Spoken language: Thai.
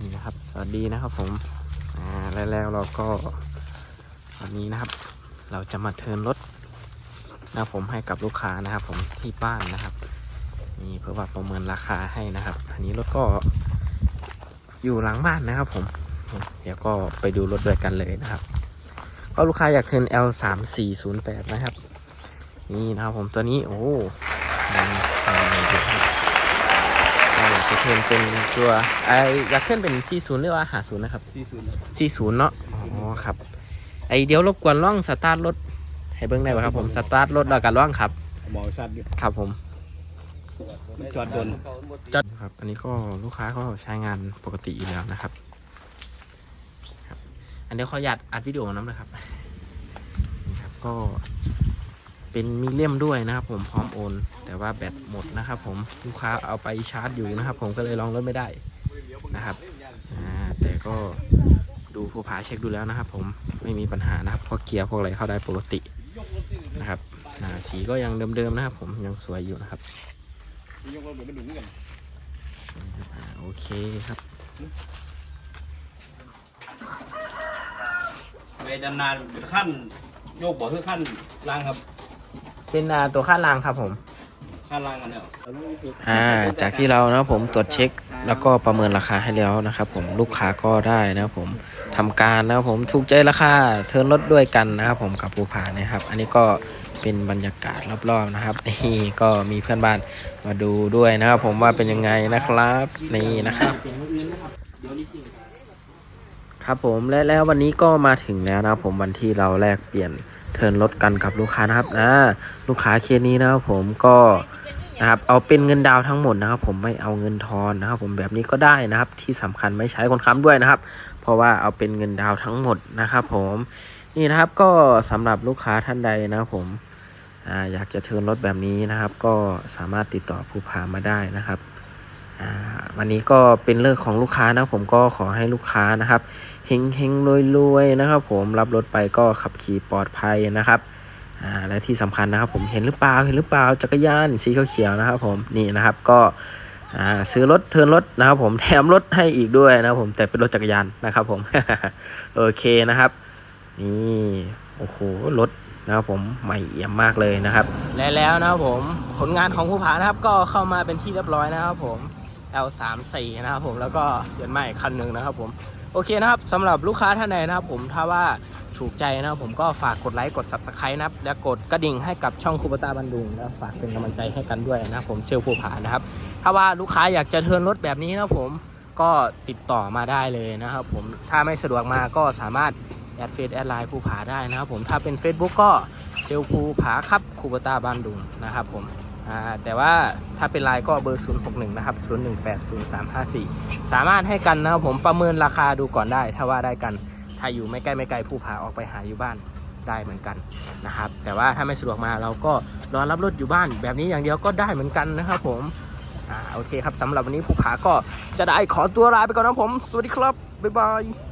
นี่นะครับ สวัสดีนะครับผมอ่าแล้วเราก็วันนี้นะครับ เราจะมาเทินรถนะผมให้กับลูกค้านะครับ ผมที่บ้านนะครับนี่เพื่อว่าประเมินราคาให้นะครับ อันนี้รถก็อยู่หลังบ้านนะครับ ผม เดี๋ยวก็ไปดูรถด้วยกันเลยนะครับ ก็ลูกค้าอยากเทิน L 3 4 0 8นะครับ นี่นะครับผมตัวนี้โอ้ จะเทิร์นเป็นตัวไออยากเทิร์นเป็น 40 หรือว่า50นะครับ ที่ศูนย์40 เนาะอ๋อครับ ไอเดี๋ยวรบกวนล่องสตาร์ทรถให้เบิ้งได้ไหมครับผมสตาร์ทรถแล้วก็ล่องครับ หมอชัดอยู่ครับผม จอดโดนจัดครับอันนี้ก็ลูกค้าก็ใช้งานปกติอยู่แล้วนะครับครับ อันเดี๋ยวขออนุญาตอัดวิดีโอน้ำนะครับนี่ครับ ก็ เป็นมีเลียมด้วยนะครับผมพร้อมโอน แต่ว่าแบตหมดนะครับผมลูกค้าเอาไปชาร์จอยู่นะครับ ผมก็เลยลองรถไม่ได้นะครับแต่ก็ดูผู้ผาเช็คดูแล้วนะครับ ผมไม่มีปัญหานะครับเพราะเกียร์พวกอะไรเข้าได้ปกตินะครับสีก็ยังเดิมๆนะครับ ผมยังสวยอยู่นะครับโอเคครับในดันานขั้นโยกบอกคือขั้นล่างครับ เป็นอ่าตัวค่ารางครับผมขั้นล่างกันเนี่ยอ่าจากที่เรานะครับผมตรวจเช็คแล้วก็ประเมินราคาให้แล้วนะครับผมลูกค้าก็ได้นะครับผมทำการนะครับผมถูกใจราคาเทิร์นรถด้วยกันนะครับผมกับภูผานะครับ อันนี้ก็เป็นบรรยากาศรอบๆนะครับ นี่ก็มีเพื่อนบ้านมาดูด้วยนะครับ ผมว่าเป็นยังไงนะครับนี่นะครับครับ ครับผมและแล้ววันนี้ก็มาถึงแล้วนะครับผมวันที่เราแลกเปลี่ยนเทิร์นรถกันกับลูกค้านะครับอ่าลูกค้าเคสนี้นะครับผมก็นะครับเอาเป็นเงินดาวน์ทั้งหมดนะครับ ผมไม่เอาเงินทอนนะครับ ผมแบบนี้ก็ได้นะครับ ที่สำคัญไม่ใช้คนค้ำด้วยนะครับ เพราะว่าเอาเป็นเงินดาวน์ทั้งหมดนะครับ ผมนี่นะครับก็สำหรับลูกค้าท่านใดนะครับผมออยากจะเทิร์นรถแบบนี้นะครับ ก็สามารถติดต่อผู้พามาได้นะครับ วันนี้ก็เป็นเรื่องของลูกค้านะผมก็ขอให้ลูกค้านะครับเฮงเฮงรวยรวยนะครับ ผมรับรถไปก็ขับขี่ปลอดภัยนะครับอ่าและที่สำคัญนะครับ ผมเห็นหรือเปล่าเห็นหรือเปล่าจักรยานสีเขียวๆนะครับ ผมนี่นะครับก็ซื้อรถเทิร์นรถนะครับผมแถมรถให้อีกด้วยนะครับผมแต่เป็นรถจักรยานนะครับผมโอเคนะครับ นี่โอ้โหรถนะครับผมใหม่เอี่ยมมากเลยนะครับ และแล้วนะครับผมผลงานของผู้ผานะครับก็เข้ามาเป็นที่เรียบร้อยนะครับผม L34 นะครับผมแล้วก็เดือนใหม่คันหนึ่งนะครับผมโอเคนะครับสำหรับลูกค้าท่านใดนะครับผมถ้าว่าถูกใจนะครับผมก็ฝากกดไลค์กด subscribe นะครับและกดกระดิ่งให้กับช่องคูปตาบันดุงนะฝากเป็นกำลังใจให้กันด้วยนะครับผมเซลลผู้ผานะครับ ถ้าว่าลูกค้าอยากจะเทินรถแบบนี้นะครับผมก็ติดต่อมาได้เลยนะครับผมถ้าไม่สะดวกมาก็สามารถแอดเฟซแอดไลน์ภูผาได้นะครับผมถ้าเป็น Facebook ก็เซลลภูผาครับคูปตาบันดุงนะครับผม แต่ว่าถ้าเป็นไลน์ก็เบอร์ 061 นะครับ 0180354 สามารถให้กันนะครับผมประเมินราคาดูก่อนได้ ถ้าว่าได้กัน ถ้าอยู่ไม่ใกล้ไม่ไกลผู้พาออกไปหาอยู่บ้านได้เหมือนกันนะครับ แต่ว่าถ้าไม่สะดวกมาเราก็รอรับรถอยู่บ้าน แบบนี้อย่างเดียวก็ได้เหมือนกันนะครับผมอ่าโอเคครับสำหรับวันนี้ผู้ผาก็จะได้ขอตัวลาไปก่อนนะครับผม สวัสดีครับ บ๊ายบาย